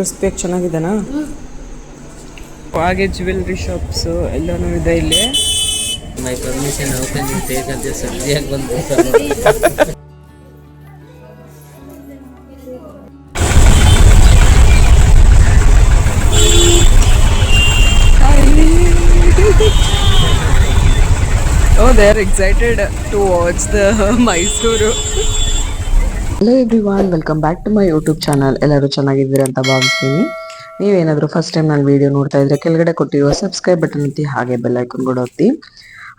ಕ್ರಿಸ್ಪಿಯಾಗಿ ಚೆನ್ನಾಗಿದೆನಾ ಹಾಗೆ jewellery shops ಎಲ್ಲಾನು ಇದೆ ಇಲ್ಲಿ. ಮೈ ಪರ್ಮಿಷನ್ ಬೇಕಂತ ಸಬ್ಜಿಯಾಗಿ ಬಂದು Oh, they are excited to watch the Mysuru hello everyone welcome back to my YouTube channel ಎಲ್ಲರೂ ಚೆನ್ನಾಗಿದ್ದೀರಾ ಅಂತ ಭಾವಿಸ್ತೀನಿ. ನೀವೇನಾದರೂ ಫಸ್ಟ್ ಟೈಮ್ ನಾನು ವಿಡಿಯೋ ನೋಡ್ತಾ ಇದ್ರೆ ಕೆಳಗಡೆ ಕೊಟ್ಟಿರುವ ಸಬ್ಸ್ಕ್ರೈಬ್ ಬಟನ್ ಒತ್ತಿ ಹಾಗೆ ಬೆಲ್ ಐಕನ್ ಕೂಡ ಒತ್ತಿ.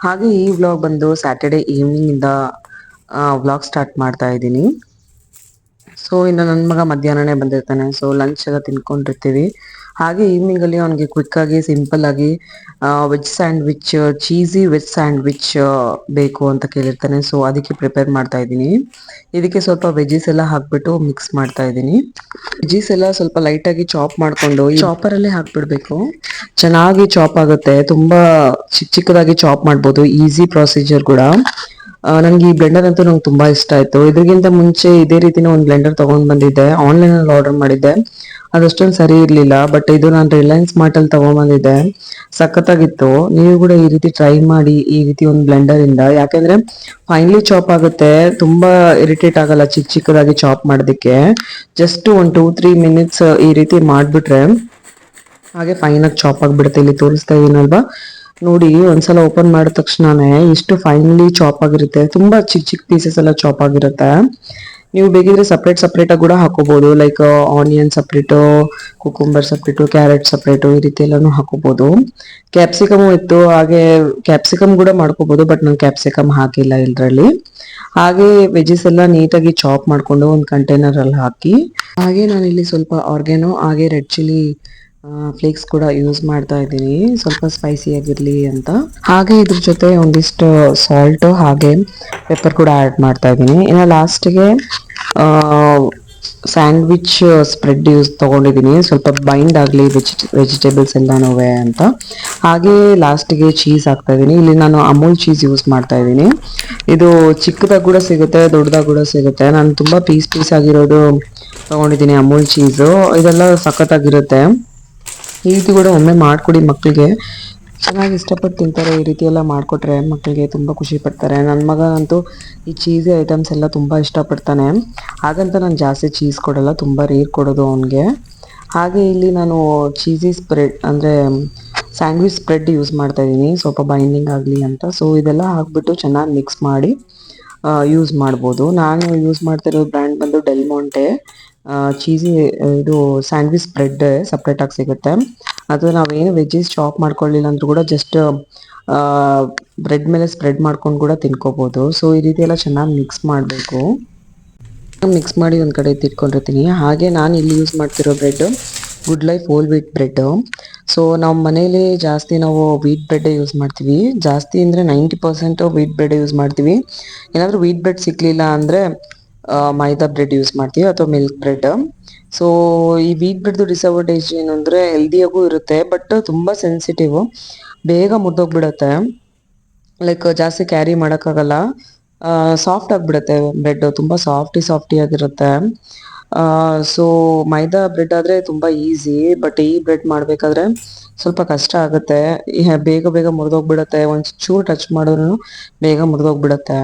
ಹಾಗೆ ಈ ವ್ಲಾಗ್ ಬಂದು ಸ್ಯಾಟರ್ಡೆ ಈವ್ನಿಂಗ್ ಇಂದ ವ್ಲಾಗ್ ಸ್ಟಾರ್ಟ್ ಮಾಡ್ತಾ ಇದ್ದೀನಿ. ಸೊ ಇನ್ನು ನನ್ನ ಮಗ ಮಧ್ಯಾಹ್ನನೇ ಬಂದಿರ್ತಾನೆ. ಸೊ ಲಂಚ್ ಎಲ್ಲ ತಿನ್ಕೊಂಡಿರ್ತೀವಿ. ಹಾಗೆ ಈವ್ನಿಂಗ್ ಅಲ್ಲಿ ಅವನಿಗೆ ಕ್ವಿಕ್ ಆಗಿ ಸಿಂಪಲ್ ಆಗಿ veg sandwich cheesy veg sandwich ಬೇಕು ಅಂತ ಕೇಳಿರ್ತಾನೆ. ಸೊ ಅದಕ್ಕೆ ಪ್ರಿಪೇರ್ ಮಾಡ್ತಾ ಇದ್ದೀನಿ. ಇದಕ್ಕೆ ಸ್ವಲ್ಪ ವೆಜಿಸ್ ಎಲ್ಲ ಹಾಕ್ಬಿಟ್ಟು ಮಿಕ್ಸ್ ಮಾಡ್ತಾ ಇದ್ದೀನಿ. ವೆಜಿಸ್ ಎಲ್ಲ ಸ್ವಲ್ಪ ಲೈಟ್ ಆಗಿ ಚಾಪ್ ಮಾಡ್ಕೊಂಡು ಚಾಪರ್ ಅಲ್ಲೇ ಹಾಕ್ಬಿಡ್ಬೇಕು. ಚೆನ್ನಾಗಿ ಚಾಪ್ ಆಗುತ್ತೆ. ತುಂಬಾ ಚಿಕ್ಕ ಚಿಕ್ಕದಾಗಿ ಚಾಪ್ ಮಾಡ್ಬೋದು. ಈಸಿ ಪ್ರೊಸೀಜರ್ ಕೂಡ. ನನಗೆ ನಂಗೆ ಈ ಬ್ಲೆಂಡರ್ ಅಂತೂ ನಂಗೆ ತುಂಬಾ ಇಷ್ಟ ಆಯ್ತು. ಇದಕ್ಕಿಂತ ಮುಂಚೆ ಇದೇ ರೀತಿನ ಒಂದು ಬ್ಲೆಂಡರ್ ತಗೊಂಡ್ ಬಂದಿದ್ದೆ. ಆನ್ಲೈನ್ ಅಲ್ಲಿ ಆರ್ಡರ್ ಮಾಡಿದ್ದೆ. ಅದಷ್ಟೊಂದು ಸರಿ ಇರಲಿಲ್ಲ ಬಟ್ ಇದು ನಾನು ರಿಲಯನ್ಸ್ ಮಾರ್ಟಲ್ಲಿ ತೊಗೊಂಬಂದಿದ್ದೆ. ಸಖತ್ತಾಗಿತ್ತು. ನೀವು ಕೂಡ ಈ ರೀತಿ ಟ್ರೈ ಮಾಡಿ, ಈ ರೀತಿ ಒಂದು ಬ್ಲೆಂಡರಿಂದ ಯಾಕೆಂದರೆ ಫೈನ್ಲಿ ಚಾಪ್ ಆಗುತ್ತೆ. ತುಂಬ ಇರಿಟೇಟ್ ಆಗಲ್ಲ ಚಿಕ್ಕ ಚಿಕ್ಕದಾಗಿ ಚಾಪ್ ಮಾಡೋದಕ್ಕೆ. ಜಸ್ಟ್ ಒಂದು ಟೂ ತ್ರೀ ಮಿನಿಟ್ಸ್ ಈ ರೀತಿ ಮಾಡಿಬಿಟ್ರೆ, ಹಾಗೆ ಫೈನಾಗಿ ಚಾಪ್ ಆಗಿಬಿಡುತ್ತೆ. ಇಲ್ಲಿ ತೋರಿಸ್ತಾ ಇದೀನಲ್ವಾ ನೋಡಿ, ಒಂದ್ಸಲ ಓಪನ್ ಮಾಡಿದ ತಕ್ಷಣನೇ ಇಷ್ಟು ಫೈನ್ಲಿ ಚಾಪ್ ಆಗಿರುತ್ತೆ. ತುಂಬಾ ಚಿಕ್ಕ ಚಿಕ್ಕ ಪೀಸಸ್ ಎಲ್ಲ ಚಾಪ್ ಆಗಿರುತ್ತೆ. ನೀವು ಬೇಕಿದ್ರೆ ಸಪ್ರೇಟ್ ಸಪ್ರೇಟ್ ಆಗಿ ಕೂಡ ಹಾಕೋಬಹುದು like onion separate cucumber separate carrot separate ಈ ರೀತಿ ಎಲ್ಲಾನು ಹಾಕೋಬಹುದು ಕ್ಯಾಪ್ಸಿಕಮ್ ಇತ್ತು, ಹಾಗೆ ಕ್ಯಾಪ್ಸಿಕಮ್ ಕೂಡ ಮಾಡ್ಕೋಬಹುದು ಬಟ್ ನಾನು ಕ್ಯಾಪ್ಸಿಕಮ್ ಹಾಕಿಲ್ಲ ಇದರಲ್ಲಿ. ಹಾಗೆ ವೆಜಿಸ್ ಎಲ್ಲ ನೀಟಾಗಿ ಚಾಪ್ ಮಾಡ್ಕೊಂಡು ಒಂದು ಕಂಟೈನರ್ ಅಲ್ಲಿ ಹಾಕಿ, ಹಾಗೆ ನಾನು ಇಲ್ಲಿ ಸ್ವಲ್ಪ ಆರ್ಗ್ಯಾನೋ ಹಾಗೆ ರೆಡ್ ಚಿಲ್ಲಿ ಫ್ಲೇಕ್ಸ್ ಕೂಡ ಯೂಸ್ ಮಾಡ್ತಾ ಇದ್ದೀನಿ. ಸ್ವಲ್ಪ ಸ್ಪೈಸಿ ಆಗಿರಲಿ ಅಂತ. ಹಾಗೆ ಇದ್ರ ಜೊತೆ ಒಂದಿಷ್ಟು ಸಾಲ್ಟು ಹಾಗೆ ಪೆಪ್ಪರ್ ಕೂಡ ಆ್ಯಡ್ ಮಾಡ್ತಾ ಇದ್ದೀನಿ. ಇನ್ನು ಲಾಸ್ಟಿಗೆ ಸ್ಯಾಂಡ್ವಿಚ್ ಸ್ಪ್ರೆಡ್ ಯೂಸ್ ತಗೊಂಡಿದ್ದೀನಿ. ಸ್ವಲ್ಪ ಬೈಂಡ್ ಆಗಲಿ ವೆಜಿ ವೆಜಿಟೇಬಲ್ಸ್ ಎಲ್ಲನೂ ಅಂತ. ಹಾಗೆ ಲಾಸ್ಟಿಗೆ ಚೀಸ್ ಹಾಕ್ತಾ ಇದ್ದೀನಿ. ಇಲ್ಲಿ ನಾನು ಅಮೂಲ್ ಚೀಸ್ ಯೂಸ್ ಮಾಡ್ತಾ ಇದ್ದೀನಿ. ಇದು ಚಿಕ್ಕದಾಗ ಕೂಡ ಸಿಗುತ್ತೆ, ದೊಡ್ಡದಾಗ ಕೂಡ ಸಿಗುತ್ತೆ. ನಾನು ತುಂಬ ಪೀಸ್ ಪೀಸ್ ಆಗಿರೋದು ತಗೊಂಡಿದ್ದೀನಿ ಅಮೂಲ್ ಚೀಸು ಇದೆಲ್ಲ ಸಖತ್ತಾಗಿರುತ್ತೆ. ಈ ರೀತಿ ಕೂಡ ಒಮ್ಮೆ ಮಾಡಿಕೊಡಿ ಮಕ್ಕಳಿಗೆ ಚೆನ್ನಾಗಿ ಇಷ್ಟಪಟ್ಟು ತಿಂತಾರೆ, ಈ ರೀತಿ ಎಲ್ಲ ಮಾಡಿಕೊಟ್ರೆ ಮಕ್ಕಳಿಗೆ ತುಂಬ ಖುಷಿ ಪಡ್ತಾರೆ. ನನ್ನ ಮಗ ಅಂತೂ ಈ ಚೀಸಿ ಐಟಮ್ಸ್ ಎಲ್ಲ ತುಂಬ ಇಷ್ಟಪಡ್ತಾನೆ. ಹಾಗಂತ ನಾನು ಜಾಸ್ತಿ ಚೀಸ್ ಕೊಡಲ್ಲ, ತುಂಬ ರೀರ್ ಕೊಡೋದು ಅವನಿಗೆ. ಹಾಗೆ ಇಲ್ಲಿ ನಾನು ಚೀಸಿ ಸ್ಪ್ರೆಡ್ ಅಂದರೆ ಸ್ಯಾಂಡ್ವಿಚ್ ಸ್ಪ್ರೆಡ್ ಯೂಸ್ ಮಾಡ್ತಾ ಇದ್ದೀನಿ ಸ್ವಲ್ಪ ಬೈಂಡಿಂಗ್ ಆಗಲಿ ಅಂತ. ಸೊ ಇದೆಲ್ಲ ಹಾಕ್ಬಿಟ್ಟು ಚೆನ್ನಾಗಿ ಮಿಕ್ಸ್ ಮಾಡಿ ಯೂಸ್ ಮಾಡ್ಬೋದು. ನಾನು ಯೂಸ್ ಮಾಡ್ತಿರೋ ಬ್ರ್ಯಾಂಡ್ ಬಂದು ಡೆಲ್ ಮಾಂಟೆ ಚೀಸಿ ಇದು ಸ್ಯಾಂಡ್ವಿಚ್ ಸ್ಪ್ರೆಡ್ ಸಪ್ರೇಟ್ ಆಗಿ ಸಿಗುತ್ತೆ. ಅದು ನಾವೇನು ವೆಜ್ಜೀಸ್ ಚಾಪ್ ಮಾಡ್ಕೊಳ್ಳಿಲ್ಲ ಅಂದ್ರೂ ಕೂಡ ಜಸ್ಟ್ ಬ್ರೆಡ್ ಮೇಲೆ ಸ್ಪ್ರೆಡ್ ಮಾಡ್ಕೊಂಡು ಕೂಡ ತಿನ್ಕೋಬಹುದು ಸೊ ಈ ರೀತಿ ಎಲ್ಲ ಚೆನ್ನಾಗಿ ಮಿಕ್ಸ್ ಮಾಡಬೇಕು. ಮಿಕ್ಸ್ ಮಾಡಿ ಒಂದು ಕಡೆ ತಿಟ್ಕೊಂಡಿರ್ತೀನಿ ಹಾಗೆ ನಾನು ಇಲ್ಲಿ ಯೂಸ್ ಮಾಡ್ತಿರೋ bread Good Life whole wheat bread so ನಾವು ಮನೇಲಿ ಜಾಸ್ತಿ ನಾವು ವೀಟ್ ಬ್ರೆಡ್ಡೇ ಯೂಸ್ ಮಾಡ್ತೀವಿ. ಜಾಸ್ತಿ ಅಂದರೆ ninety percent wheat bread use ಮಾಡ್ತೀವಿ. ಏನಾದರೂ ವೀಟ್ ಬ್ರೆಡ್ ಸಿಕ್ಕಲಿಲ್ಲ ಅಂದರೆ ಮೈದಾ ಬ್ರೆಡ್ ಯೂಸ್ ಮಾಡ್ತೀವಿ ಅಥವಾ ಮಿಲ್ಕ್ ಬ್ರೆಡ್ ಸೊ ಈ ವೀಟ್ ಬ್ರೆಡ್ದು ಡಿಸ್ಅಡ್ವಾಂಟೇಜ್ ಏನು ಅಂದರೆ ಹೆಲ್ದಿಯಾಗೂ ಇರುತ್ತೆ ಬಟ್ ತುಂಬ ಸೆನ್ಸಿಟಿವ್ ಬೇಗ ಮುದ್ದೋಗ್ಬಿಡುತ್ತೆ ಲೈಕ್ ಜಾಸ್ತಿ ಕ್ಯಾರಿ ಮಾಡೋಕ್ಕಾಗಲ್ಲ. ಸಾಫ್ಟ್ ಆಗಿಬಿಡುತ್ತೆ ಬ್ರೆಡ್ ತುಂಬ ಸಾಫ್ಟಿ ಸಾಫ್ಟಿ ಆಗಿರುತ್ತೆ. ಸೊ ಮೈದಾ ಬ್ರೆಡ್ ಆದರೆ ತುಂಬ ಈಸಿ ಬಟ್ ಈ ಬ್ರೆಡ್ ಮಾಡಬೇಕಾದ್ರೆ ಸ್ವಲ್ಪ ಕಷ್ಟ ಆಗುತ್ತೆ. ಬೇಗ ಬೇಗ ಮುರಿದೋಗ್ಬಿಡುತ್ತೆ. ಒಂದು ಚೂರು ಟಚ್ ಮಾಡಿದ್ರು ಬೇಗ ಮುರಿದೋಗ್ಬಿಡುತ್ತೆ.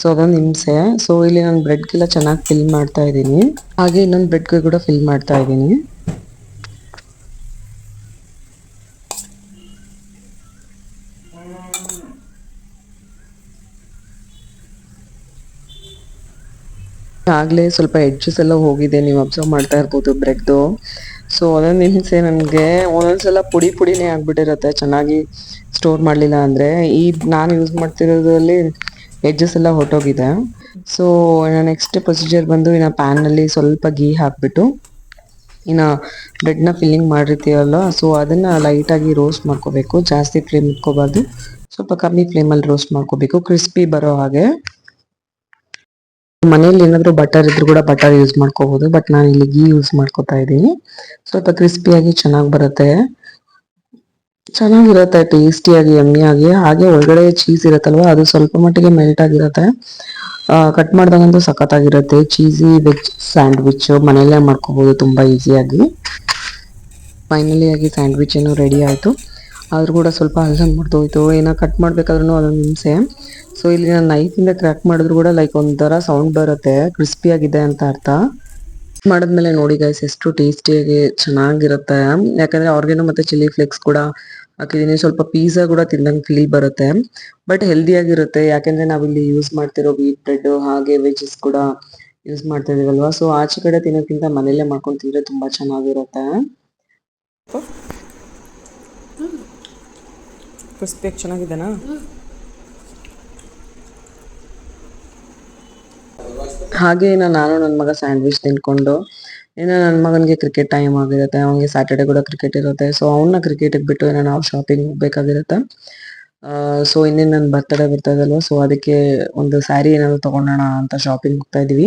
ಸೊ ಅದೊಂದು ಹಿಂಸೆ. ಸೊ ಇಲ್ಲಿ ನಾನು ಬ್ರೆಡ್ಗೆಲ್ಲ ಚೆನ್ನಾಗಿ ಫಿಲ್ ಮಾಡ್ತಾ ಇದ್ದೀನಿ. ಹಾಗೆ ಇನ್ನೊಂದು ಬ್ರೆಡ್ಗೆ ಕೂಡ ಫಿಲ್ ಮಾಡ್ತಾ ಇದ್ದೀನಿ. ಆಗ್ಲೇ ಸ್ವಲ್ಪ ಎಡ್ಜಸ್ ಎಲ್ಲ ಹೋಗಿದೆ, ನೀವು ಅಬ್ಸರ್ವ್ ಮಾಡ್ತಾ ಇರ್ಬೋದು ಬ್ರೆಡ್ದು ಸೊ ಒಂದೊಂದು ಹಿಂಸೆ ನನಗೆ ಒಂದೊಂದ್ಸಲ ಪುಡಿ ಪುಡಿನೇ ಆಗಿಬಿಟ್ಟಿರುತ್ತೆ, ಚೆನ್ನಾಗಿ ಸ್ಟೋರ್ ಮಾಡಲಿಲ್ಲ ಅಂದರೆ. ಈ ನಾನು ಯೂಸ್ ಮಾಡ್ತಿರೋದ್ರಲ್ಲಿ ಎಡ್ಜಸ್ ಎಲ್ಲ ಹೊಟ್ಟೋಗಿದೆ ಸೊ ನೆಕ್ಸ್ಟ್ ಪ್ರೊಸೀಜರ್ ಬಂದು ಇನ್ನು ಪ್ಯಾನಲ್ಲಿ ಸ್ವಲ್ಪ ಗೀ ಹಾಕ್ಬಿಟ್ಟು, ಇನ್ನು ಬ್ರೆಡ್ನ ಫಿಲ್ಲಿಂಗ್ ಮಾಡಿರ್ತೀವಲ್ಲ ಸೊ ಅದನ್ನು ಲೈಟಾಗಿ ರೋಸ್ಟ್ ಮಾಡ್ಕೋಬೇಕು, ಜಾಸ್ತಿ ಫ್ಲೇಮ್ ಇಟ್ಕೋಬಾರ್ದು. ಸ್ವಲ್ಪ ಕಮ್ಮಿ ಫ್ಲೇಮಲ್ಲಿ ರೋಸ್ಟ್ ಮಾಡ್ಕೋಬೇಕು ಕ್ರಿಸ್ಪಿ ಬರೋ ಹಾಗೆ. ಮನೇಲಿ ಏನಾದರೂ ಬಟರ್ ಇದ್ರೂ ಕೂಡ ಬಟರ್ ಯೂಸ್ ಮಾಡ್ಕೋಬಹುದು ಬಟ್ ನಾನು ಇಲ್ಲಿ ಗೀ ಯೂಸ್ ಮಾಡ್ಕೋತಾ ಇದ್ದೀನಿ. ಸ್ವಲ್ಪ ಕ್ರಿಸ್ಪಿಯಾಗಿ ಚೆನ್ನಾಗಿ ಬರುತ್ತೆ. ಚೆನ್ನಾಗಿರುತ್ತೆ ಟೇಸ್ಟಿಯಾಗಿ ಎಮ್ಮಿಯಾಗಿ ಹಾಗೆ ಒಳಗಡೆ ಚೀಸ್ ಇರುತ್ತಲ್ವಾ, ಅದು ಸ್ವಲ್ಪ ಮಟ್ಟಿಗೆ ಮೆಲ್ಟ್ ಆಗಿರುತ್ತೆ. ಕಟ್ ಮಾಡಿದಾಗಂತೂ ಸಖತ್ತಾಗಿರುತ್ತೆ. ಚೀಸಿ ವೆಜ್ ಸ್ಯಾಂಡ್ವಿಚ್ ಮನೆಯಲ್ಲೇ ಮಾಡ್ಕೋಬೋದು, ತುಂಬ ಈಸಿಯಾಗಿ ಫೈನಲಿ ಆಗಿ ಸ್ಯಾಂಡ್ವಿಚ್ ಏನೋ ರೆಡಿ ಆಯಿತು. ಆದರೂ ಕೂಡ ಸ್ವಲ್ಪ ಅಲ್ಲ ಮಾಡ್ತೋಯ್ತು ಏನೋ ಕಟ್ ಮಾಡಬೇಕಾದ್ರೂ ಅದೊಂದು ಹಿಂಸೆ. ಸೊ ಇಲ್ಲಿ ನಾನು ನೈಫಿಂದ ಕ್ರ್ಯಾಕ್ ಮಾಡಿದ್ರು ಕೂಡ ಲೈಕ್ ಒಂಥರ ಸೌಂಡ್ ಬರುತ್ತೆ ಕ್ರಿಸ್ಪಿ ಆಗಿದೆ ಅಂತ ಅರ್ಥ. ಮಾಡಿದ್ಮೇಲೆ ನೋಡಿ ಗೈಸ್ ಎಷ್ಟು ಟೇಸ್ಟಿಯಾಗಿ ಚೆನ್ನಾಗಿರುತ್ತೆ. ಯಾಕಂದ್ರೆ ಅವ್ರಿಗೇನು ಮತ್ತೆ ಚಿಲ್ಲಿ ಫ್ಲೇಕ್ಸ್ ಕೂಡ ಹಾಕಿದೀನಿ ಸ್ವಲ್ಪ ಪಿಜ್ಜಾ ಕೂಡ ತಿಂದಂಗೆ ಫೀಲ್ ಬರುತ್ತೆ. ಬಟ್ ಹೆಲ್ದಿ ಆಗಿರುತ್ತೆ ಯಾಕಂದ್ರೆ ನಾವಿಲ್ಲಿ ಯೂಸ್ ಮಾಡ್ತಿರೋ ವೀಟ್ ಬ್ರೆಡ್ ಹಾಗೆ ವೆಜಸ್ ಕೂಡ ಯೂಸ್ ಮಾಡ್ತಾ ಇದೀವಲ್ವಾ. ಸೊ ಆಚೆ ಕಡೆ ತಿನ್ನೋಕ್ಕಿಂತ ಮನೇಲೇ ಮಾಡ್ಕೊಂಡು ತಿಂದ್ರೆ ತುಂಬಾ ಚೆನ್ನಾಗಿರುತ್ತೆ. ಕ್ರಿಸ್ಪಿಯಾಗಿ ಚೆನ್ನಾಗಿದೆನಾ? ಹಾಗೆ ಇನ್ನು ನಾನು ನನ್ನ ಮಗ ಸ್ಯಾಂಡ್ವಿಚ್ ತಿನ್ಕೊಂಡು ಏನೋ ನನ್ನ ಮಗನಿಗೆ ಕ್ರಿಕೆಟ್ ಟೈಮ್ ಆಗಿರುತ್ತೆ, ಅವನಿಗೆ ಸ್ಯಾಟರ್ಡೆ ಕೂಡ ಕ್ರಿಕೆಟ್ ಇರುತ್ತೆ. ಸೊ ಅವನ್ನ ಕ್ರಿಕೆಟಿಗೆ ಬಿಟ್ಟು ಏನೋ ನಾವು ಶಾಪಿಂಗ್ ಹೋಗ್ಬೇಕಾಗಿರುತ್ತೆ. ಸೊ ಇನ್ನೇನು ನನ್ನ ಬರ್ತಡೇ ಬರ್ತಾ ಇದಲ್ವ ಸೊ ಅದಕ್ಕೆ ಒಂದು ಸ್ಯಾರಿ ಏನಾದ್ರು ತಗೊಂಡೋಣ ಅಂತ ಶಾಪಿಂಗ್ ಹೋಗ್ತಾ ಇದೀವಿ.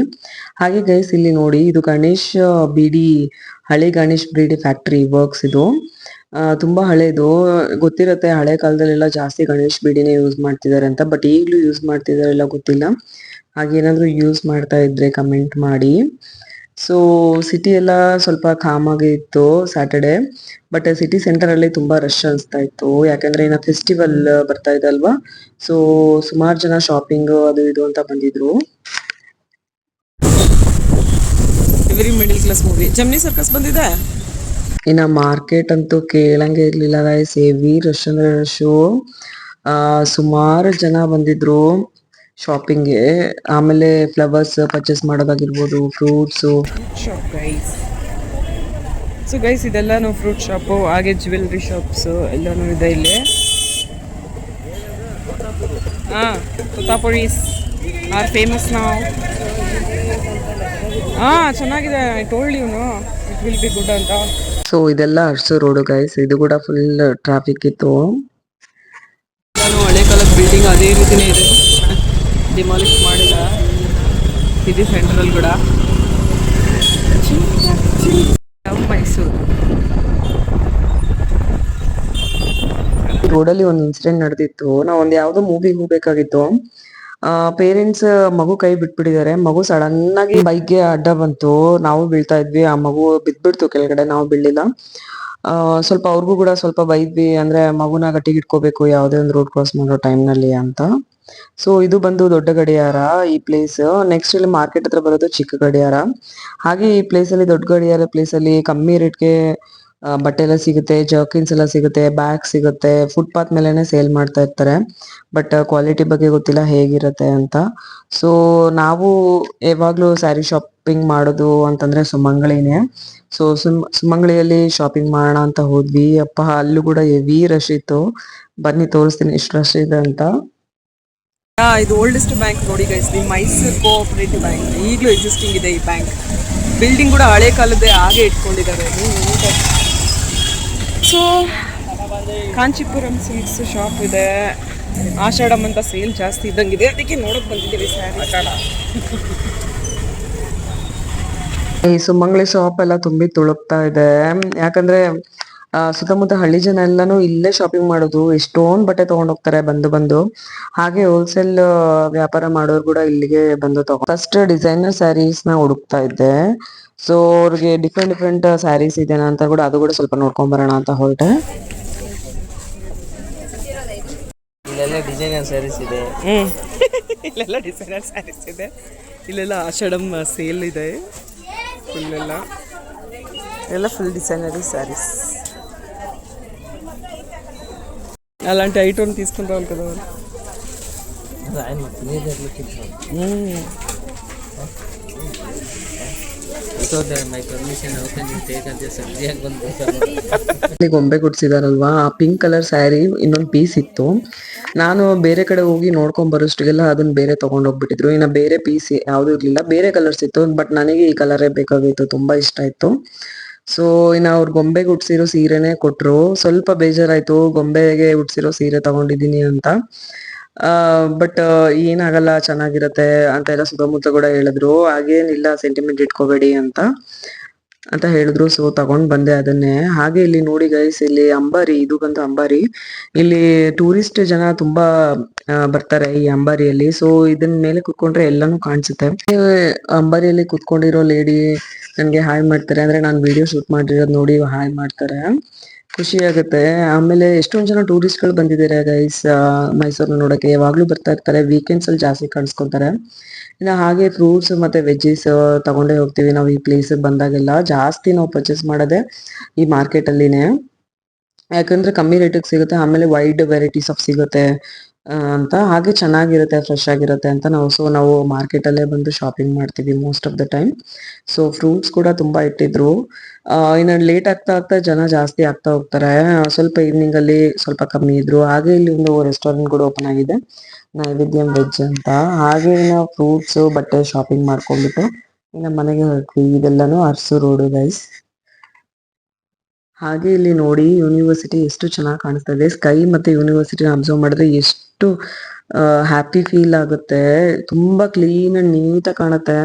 ಹಾಗೆ ಗೈಸ್ ಇಲ್ಲಿ ನೋಡಿ, ಇದು ಗಣೇಶ್ ಬಿಡಿ, ಹಳೆ ಗಣೇಶ್ ಬಿಡಿ ಫ್ಯಾಕ್ಟ್ರಿ ವರ್ಕ್ಸ್ ಇದು. ತುಂಬಾ ಹಳೇದು. ಗೊತ್ತಿರುತ್ತೆ, ಹಳೆ ಕಾಲದಲ್ಲೆಲ್ಲ ಜಾಸ್ತಿ ಗಣೇಶ್ ಬಿಡಿನೇ ಯೂಸ್ ಮಾಡ್ತಿದ್ದಾರೆ ಅಂತ ಬಟ್ ಈಗಲೂ ಯೂಸ್ ಮಾಡ್ತಿದಾರೆ ಇಲ್ಲ ಗೊತ್ತಿಲ್ಲ. ಹಾಗೆ ಏನಾದ್ರು ಯೂಸ್ ಮಾಡ್ತಾ ಇದ್ರೆ ಕಮೆಂಟ್ ಮಾಡಿ. ಸೊ ಸಿಟಿ ಎಲ್ಲ ಸ್ವಲ್ಪ ಕಾಮ್ ಆಗಿ ಇತ್ತು ಸ್ಯಾಟರ್ಡೆ ಬಟ್ ಸಿಟಿ ಸೆಂಟರ್ ಅಲ್ಲಿ ತುಂಬಾ ರಶ್ ಅನಿಸ್ತಾ ಇತ್ತು. ಯಾಕಂದ್ರೆ ಏನೋ ಫೆಸ್ಟಿವಲ್ ಬರ್ತಾ ಇದೆ ಅಲ್ವಾ? ಸೊ ಸುಮಾರು ಜನ ಶಾಪಿಂಗ್ ಅದು ಇದು ಅಂತ ಬಂದಿದ್ರು. Very middle class movie Gemini Circus ಬಂದಿದೆ? ಇನ್ನ ಮಾರ್ಕೆಟ್ ಅಂತೂ ಕೇಳಂಗೆ ಇರ್ಲಿಲ್ಲ ಗೈಸ್ ಹೆವಿ ರಶ್ ಅಂದ್ರೆ ರಶ್ ಸುಮಾರು ಜನ ಬಂದಿದ್ರು. ಶಾಪಿಂಗ್ಗೆ ಆಮೇಲೆ ಫ್ಲವರ್ಸ್ ಪರ್ಚೇಸ್ ಮಾಡೋದಾಗಿರ್ಬೋದು fruits shop guys so guys ಇದೆಲ್ಲಾನು fruit shop ಹಾಗೆ ಜ್ಯುವೆಲ್ರಿ ಶಾಪ್ಸ್ ಎಲ್ಲಾನು ಇದೆ ಇಲ್ಲಿ. ಹಾಂ ತುತ್ತಾಪುರೀಸ್ ಆರ್ ಫೇಮಸ್ ನಾವು ಹಾಂ ಚೆನ್ನಾಗಿದೆ ಐ ಟೋಲ್ಡ್ ಇವನು ಇಟ್ ವಿಲ್ ಬಿ ಗುಡ್ ಅಂತ. ಸೊ ಇದೆಲ್ಲ ಅರ್ಸು ರೋಡು ಗೈಸ್ ಇದು ಕೂಡ ಫುಲ್ ಟ್ರಾಫಿಕ್ ಇತ್ತು. ನಾನು ಹಳೆ ಕಾಲದ ಬಿಲ್ಡಿಂಗ್ ಅದೇ ರೀತಿನೇ ಇದೆ. ಡಿಮಾಲಿಷ್ ಮಾಡಿಲ್ಲ ಸಿಟಿ ಸೆಂಟ್ರಲ್ ಕೂಡ ಮೈಸೂರು ರೋಡಲ್ಲಿ ಒಂದು ಇನ್ಸಿಡೆಂಟ್ ನಡೆದಿತ್ತು. ನಾವು ಒಂದು ಯಾವುದೋ ಮೂವಿಗೆ ಹೋಗ್ಬೇಕಾಗಿತ್ತು. ಪೇರೆಂಟ್ಸ್ ಮಗು ಕೈ ಬಿಟ್ಬಿಟ್ಟಿದ್ದಾರೆ. ಮಗು ಸಡನ್ ಆಗಿ ಬೈಕ್ಗೆ ಅಡ್ಡ ಬಂತು. ನಾವು ಬೀಳ್ತಾ ಇದ್ವಿ. ಆ ಮಗು ಬಿದ್ಬಿಡ್ತು ಕೆಳಗಡೆ. ನಾವು ಬೀಳಿಲ್ಲ ಸ್ವಲ್ಪ ಅವ್ರಿಗೂ ಕೂಡ ಸ್ವಲ್ಪ ಬೈದ್ವಿ. ಅಂದ್ರೆ ಮಗುನ ಗಟ್ಟಿಗಿಟ್ಕೋಬೇಕು ಯಾವುದೇ ಒಂದು ರೋಡ್ ಕ್ರಾಸ್ ಮಾಡೋ ಟೈಮ್ನಲ್ಲಿ ನಲ್ಲಿ ಅಂತ. ಸೊ ಇದು ಬಂದು ದೊಡ್ಡ ಗಡಿಯಾರ ಈ ಪ್ಲೇಸ್ ನೆಕ್ಸ್ಟ್ ಇಲ್ಲಿ ಮಾರ್ಕೆಟ್ ಹತ್ರ ಬರೋದು ಚಿಕ್ಕ ಗಡಿಯಾರ. ಹಾಗೆ ಈ ಪ್ಲೇಸ್ ಅಲ್ಲಿ ದೊಡ್ಡ ಗಡಿಯಾರ ಪ್ಲೇಸ್ ಅಲ್ಲಿ ಕಮ್ಮಿ ರೇಟ್ಗೆ ಬಟ್ಟೆ ಎಲ್ಲ ಸಿಗುತ್ತೆ ಜರ್ಕಿನ್ಸ್ ಎಲ್ಲ ಸಿಗುತ್ತೆ ಬ್ಯಾಗ್ ಸಿಗುತ್ತೆ ಫುಟ್ಪಾತ್ ಮೇಲೆನೆ ಸೇಲ್ ಮಾಡ್ತಾ ಇರ್ತಾರೆ. ಬಟ್ ಕ್ವಾಲಿಟಿ ಬಗ್ಗೆ ಗೊತ್ತಿಲ್ಲ ಹೇಗಿರುತ್ತೆ ಅಂತ. ಸೊ ನಾವು ಯಾವಾಗ್ಲೂ ಸ್ಯಾರಿ ಶಾಪಿಂಗ್ ಮಾಡೋದು ಅಂತಂದ್ರೆ ಸುಮಂಗಳಿನೇ. ಸೊ ಸುಮ್, ಸುಮಂಗಳಿಯಲ್ಲಿ ಶಾಪಿಂಗ್ ಮಾಡೋಣ ಅಂತ ಹೋದ್ವಿ. ಅಪ್ಪ, ಅಲ್ಲೂ ಕೂಡ ಹೆವಿ ರಶ್ ಇತ್ತು. ಬನ್ನಿ, ತೋರಿಸ್ತೀನಿ ಎಷ್ಟು ರಶ್ ಇದೆ ಅಂತ. ಇದು ಓಲ್ಡೆಸ್ಟ್ ಬ್ಯಾಂಕ್ ನೋಡಿ guys the Mysuru cooperative bank ಈಗಲೂ ಎಕ್ಸಿಸ್ಟಿಂಗ್ ಇದೆ ಈ ಬ್ಯಾಂಕ್ ಬಿಲ್ಡಿಂಗ್ ಕೂಡ ಹಳೆ ಕಾಲದ್ದೇ ಹಾಗೆ ಇಟ್ಕೊಂಡಿದ್ದಾರೆ. ಸೊ ಕಾಂಚಿಪುರಂ ಸಿಲ್ಕ್ಸ್ ಶಾಪ್ ಇದೆ. ಆಷಾಢಂ ಅಂತ ಸೇಲ್ ಜಾಸ್ತಿ ಇದ್ದಂಗಿದೆ. ಅದಕ್ಕೆ ನೋಡಕ್ ಬಂದಿದ್ದೀವಿ ಸ್ಯಾರಿ ಈ ಸುಮಂಗ್ಲಿ ಶಾಪ್ ಎಲ್ಲ ತುಂಬಿ ತುಳುಕ್ತಾ ಇದೆ. ಯಾಕಂದ್ರೆ ಸುತ್ತಮುತ್ತ ಹಳ್ಳಿ ಜನ ಎಲ್ಲಾನು ಇಲ್ಲೇ ಶಾಪಿಂಗ್ ಮಾಡೋದು. ಎಷ್ಟೊಂದ್ ಬಟ್ಟೆ ತಗೊಂಡ್ ಹೋಗ್ತಾರೆ ಬಂದು ಬಂದು. ಹಾಗೆ ಹೋಲ್ಸೇಲ್ ವ್ಯಾಪಾರ ಮಾಡೋರು ಕೂಡ ಇಲ್ಲಿಗೆ ಬಂದು ತಗೋ ಫಸ್ಟ್ ಡಿಸೈನರ್ ಸ್ಯಾರೀಸ್ನ ಹುಡುಕ್ತಾ ಇದ್ದೆ. ಸೊ ಅವ್ರಿಗೆ ಡಿಫ್ರೆಂಟ್ ಡಿಫ್ರೆಂಟ್ ಸ್ಯಾರೀಸ್ ಇದೆನಾ ಅಂತ ಕೂಡ ಅದು ಕೂಡ ಸ್ವಲ್ಪ ನೋಡ್ಕೊಂಡ್ ಬರೋಣ ಅಂತ ಹೊರಟೆ. ಇಲ್ಲೆಲ್ಲ ಡಿಸೈನರ್ ಸ್ಯಾರೀಸ್ ಇದೆ. ಇಲ್ಲೆಲ್ಲ ಡಿಸೈನರ್ ಸ್ಯಾರೀಸ್ ಇದೆ. ಇಲ್ಲೆಲ್ಲ ಆಷಾಢಂ ಸೇಲ್ ಇದೆ. ಇಲ್ಲೆಲ್ಲ ಎಲ್ಲ. ಫುಲ್ ಡಿಸೈನರಿ ಸ್ಯಾರೀಸ್ ಅಂತ ఐటమ్ తీసుకుంటాం కదా ಗೊಂಬೆ ಕೊಡ್ಸಿದಾರಲ್ವಾ ಆ ಪಿಂಕ್ ಕಲರ್ ಸ್ಯಾರಿ ಇನ್ನೊಂದು ಪೀಸ್ ಇತ್ತು. ನಾನು ಬೇರೆ ಕಡೆ ಹೋಗಿ ನೋಡ್ಕೊಂಡ್ ಬರೋಷ್ಟಿಗೆಲ್ಲ ಅದನ್ನ ಬೇರೆ ತಗೊಂಡೋಗ್ಬಿಟ್ಟಿದ್ರು ಇನ್ನ ಬೇರೆ ಪೀಸ್ ಯಾವ್ದು ಇರ್ಲಿಲ್ಲ. ಬೇರೆ ಕಲರ್ಸ್ ಇತ್ತು ಬಟ್ ನನಗೆ ಈ ಕಲರೇ ಬೇಕಾಗಿತ್ತು. ತುಂಬಾ ಇಷ್ಟ ಆಯ್ತು. ಸೊ ಇನ್ನ ಅವ್ರ ಗೊಂಬೆಗೆ ಹುಟ್ಟಿಸಿರೋ ಸೀರೆನೆ ಕೊಟ್ರು. ಸ್ವಲ್ಪ ಬೇಜಾರಾಯ್ತು. ಗೊಂಬೆಗೆ ಹುಟ್ಟಿಸಿರೋ ಸೀರೆ ತಗೊಂಡಿದೀನಿ ಅಂತ. ಬಟ್ ಏನಾಗಲ್ಲ. ಚೆನ್ನಾಗಿರತ್ತೆ ಅಂತ ಎಲ್ಲ ಸುತ್ತಮುತ್ತ ಕೂಡ ಹೇಳಿದ್ರು. ಹಾಗೇನಿಲ್ಲ ಸೆಂಟಿಮೆಂಟ್ ಇಟ್ಕೋಬೇಡಿ ಅಂತ ಅಂತ ಹೇಳಿದ್ರು. ಸೊ ತಗೊಂಡ್ ಬಂದೆ ಅದನ್ನೇ. ಹಾಗೆ ಇಲ್ಲಿ ನೋಡಿ ಗೈಸ್ ಇಲ್ಲಿ ಅಂಬಾರಿ, ಇದು ಬಂದು ಅಂಬಾರಿ. ಇಲ್ಲಿ ಟೂರಿಸ್ಟ್ ಜನ ತುಂಬಾ ಬರ್ತಾರೆ ಈ ಅಂಬಾರಿಯಲ್ಲಿ. ಸೊ ಇದನ್ ಮೇಲೆ ಕುತ್ಕೊಂಡ್ರೆ ಎಲ್ಲಾನು ಕಾಣಿಸುತ್ತೆ. ಅಂಬಾರಿಯಲ್ಲಿ ಕುತ್ಕೊಂಡಿರೋ ಲೇಡಿ ನನಗೆ ಹಾಯ್ ಮಾಡ್ತಾರೆ. ಅಂದರೆ ನಾನು ವಿಡಿಯೋ ಶೂಟ್ ಮಾಡಿರೋದು ನೋಡಿ ಹಾಯ್ ಮಾಡ್ತಾರೆ. ಖುಷಿ ಆಗುತ್ತೆ. ಆಮೇಲೆ ಎಷ್ಟೊಂದು ಜನ ಟೂರಿಸ್ಟ್ಗಳು ಬಂದಿದ್ದಾರೆ ಗೈಸ್ ಮೈಸೂರನ್ನ ನೋಡೋಕ್ಕೆ. ಯಾವಾಗಲೂ ಬರ್ತಾ ಇರ್ತಾರೆ. ವೀಕೆಂಡ್ಸಲ್ಲಿ ಜಾಸ್ತಿ ಕಾಣಿಸ್ಕೊತಾರೆ. ಇನ್ನು ಹಾಗೆ ಫ್ರೂಟ್ಸ್ ಮತ್ತು ವೆಜ್ಜೀಸ್ ತಗೊಂಡೇ ಹೋಗ್ತೀವಿ ನಾವು ಈ ಪ್ಲೇಸಿಗೆ ಬಂದಾಗೆಲ್ಲ. ಜಾಸ್ತಿ ನಾವು ಪರ್ಚೇಸ್ ಮಾಡೋದೆ ಈ ಮಾರ್ಕೆಟಲ್ಲಿನೇ ಯಾಕಂದ್ರೆ ಕಮ್ಮಿ ರೇಟಿಗೆ ಸಿಗುತ್ತೆ. ಆಮೇಲೆ ವೈಡ್ ವೆರೈಟೀಸ್ ಆಫ್ ಸಿಗುತ್ತೆ. ಅಂತ ಹಾಗೆ ಚೆನ್ನಾಗಿರುತ್ತೆ ಫ್ರೆಶ್ ಆಗಿರುತ್ತೆ ಅಂತ ನಾವು ಸೊ ನಾವು ಮಾರ್ಕೆಟಲ್ಲೇ ಬಂದು ಶಾಪಿಂಗ್ ಮಾಡ್ತೀವಿ most of the time so fruits ಕೂಡ ತುಂಬಾ ಇಟ್ಟಿದ್ರು. ಇನ್ನು ಲೇಟ್ ಆಗ್ತಾ ಆಗ್ತಾ ಜನ ಜಾಸ್ತಿ ಆಗ್ತಾ ಹೋಗ್ತಾರೆ. ಸ್ವಲ್ಪ ಈವ್ನಿಂಗ್ ಅಲ್ಲಿ ಸ್ವಲ್ಪ ಕಮ್ಮಿ ಇದ್ರು. ಹಾಗೆ ಇಲ್ಲಿ ಒಂದು ರೆಸ್ಟೋರೆಂಟ್ ಕೂಡ ಓಪನ್ ಆಗಿದೆ, ನೈವೇದ್ಯಂ ವೆಜ್ ಅಂತ. ಹಾಗೆ ನಾವು ಫ್ರೂಟ್ಸ್ ಬಟ್ಟೆ ಶಾಪಿಂಗ್ ಮಾಡ್ಕೊಂಡ್ಬಿಟ್ಟು ಇನ್ನು ಮನೆಗೆ ಹೊರಟ್ವಿ ಇದೆಲ್ಲಾನು ಅರ್ಸು ರೋಡು ಗೈಸ್ ಹಾಗೆ ಇಲ್ಲಿ ನೋಡಿ ಯೂನಿವರ್ಸಿಟಿ ಎಷ್ಟು ಚೆನ್ನಾಗಿ ಕಾಣಿಸ್ತಾ ಇದೆ. ಸ್ಕೈ ಮತ್ತೆ ಯೂನಿವರ್ಸಿಟಿನ ಅಬ್ಸರ್ವ್ ಮಾಡಿದ್ರೆ ಎಷ್ಟು ಹ್ಯಾಪಿ ಫೀಲ್ ಆಗುತ್ತೆ. ತುಂಬಾ ಕ್ಲೀನ್ ಅಂಡ್ ನೀಟಾಗಿ ಕಾಣುತ್ತೆ.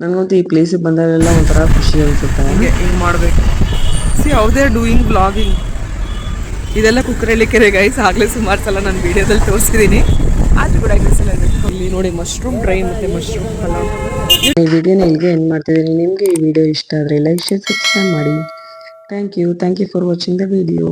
ನನಗಂತೂ ಈ ಪ್ಲೇಸಿಗೆ ಬಂದಾಗೆಲ್ಲ ಒಂಥರ ಖುಷಿ ಅನ್ಸುತ್ತೆ. ಹಿಂಗೆ ಮಾಡಬೇಕು. ಸಿ ಯಾವುದೇ ಡೂಯಿಂಗ್ ಬ್ಲಾಗಿಂಗ್ ಇದೆಲ್ಲ ಕುಕ್ಕರಳ್ಳಿ ಕೆರೆ ಗೈಸ್ ಆಗ್ಲೇ ಸುಮಾರು ಸಲ ನಾನು ವಿಡಿಯೋದಲ್ಲಿ ತೋರಿಸಿದ್ದೀನಿ ಆದರೂ ಕೂಡ ಸಲ ಇಲ್ಲಿ ನೋಡಿ ಮಶ್ರೂಮ್ ಡ್ರೈ ಮತ್ತು ಮಶ್ರೂಮ್ ಪಲಾವ್. ಈ ವಿಡಿಯೋನ ಇಲ್ಲಿಗೆ ಎಂಡ್ ಮಾಡ್ತಿದ್ದೀನಿ ನಿಮಗೆ ಈ ವಿಡಿಯೋ ಇಷ್ಟ ಆದರೆ ಲೈಕ್ ಶೇರ್ ಸಬ್ಸ್ಕ್ರೈಬ್ ಮಾಡಿ. Thank you thank you for watching the video